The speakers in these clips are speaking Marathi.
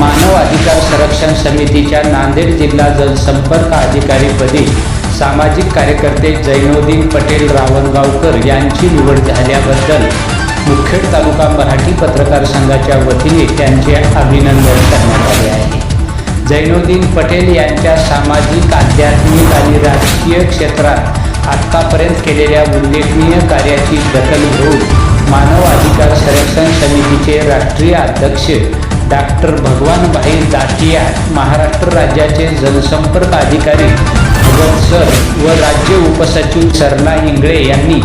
मानव अधिकार संरक्षण समितीच्या नांदेड जिल्हा जनसंपर्क अधिकारीपदी सामाजिक कार्यकर्ते जैनोद्दीन पटेल रावणगावकर यांची निवड झाल्याबद्दल मुखेड तालुका मराठी पत्रकार संघाच्या वतीने त्यांचे अभिनंदन करण्यात आले आहे. जैनुद्दीन पटेल यांच्या सामाजिक आध्यात्मिक आणि राजकीय क्षेत्रात आत्तापर्यंत केलेल्या उल्लेखनीय कार्याची दखल घेऊन मानव अधिकार संरक्षण समितीचे राष्ट्रीय अध्यक्ष डॉक्टर भगवानभाई दाटिया महाराष्ट्र राज्याचे जनसंपर्क अधिकारी भगत सर व राज्य उपसचिव सरला इंगळे यांनी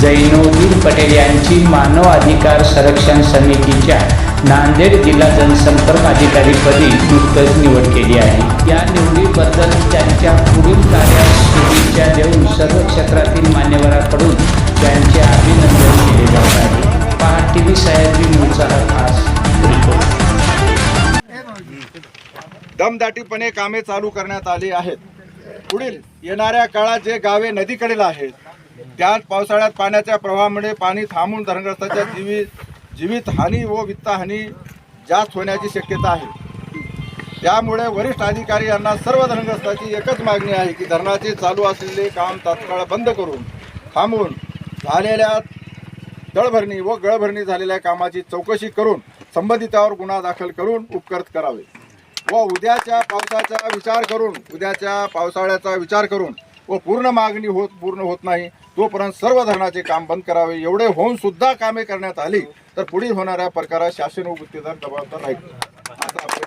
जैनुद्दीन पटेल यांची मानव अधिकार संरक्षण समितीच्या नांदेड जिल्हा जनसंपर्क अधिकारीपदी नुकतंच निवड केली आहे. या निवडीबद्दल त्यांच्या पुढील कार्यास शुभेच्छा देऊन सर्व क्षेत्रातील मान्यवरांकडून दमदाटीपणे कामे चालू करण्यात आली आहेत. पुढील येणाऱ्या काळात जे गावे नदीकडेला आहेत त्यात पावसाळ्यात पाण्याच्या प्रवाहामुळे पाणी थांबून धरणग्रस्ताच्या जीवित जीवित हानी व वित्तहानी जास्त होण्याची शक्यता आहे. त्यामुळे वरिष्ठ अधिकारी यांना सर्व धरणग्रस्ताची एकच मागणी आहे की धरणाचे चालू असलेले काम तात्काळ बंद करून थांबून झालेल्या दळभरणी व गळभरणी झालेल्या कामाची चौकशी करून संबंधितावर गुन्हा दाखल करून उपकृत करावे. व उद्याच्या पावसाचा विचार करून उद्याच्या पावसाळ्याचा विचार करून व पूर्ण मागणी होत पूर्ण होत नाही तोपर्यंत सर्व धरणाचे काम बंद करावे. एवढे होऊन सुद्धा कामे करण्यात आली तर पुढील होणाऱ्या प्रकारात शासन व गुत्तेदार जबाबदार राहील.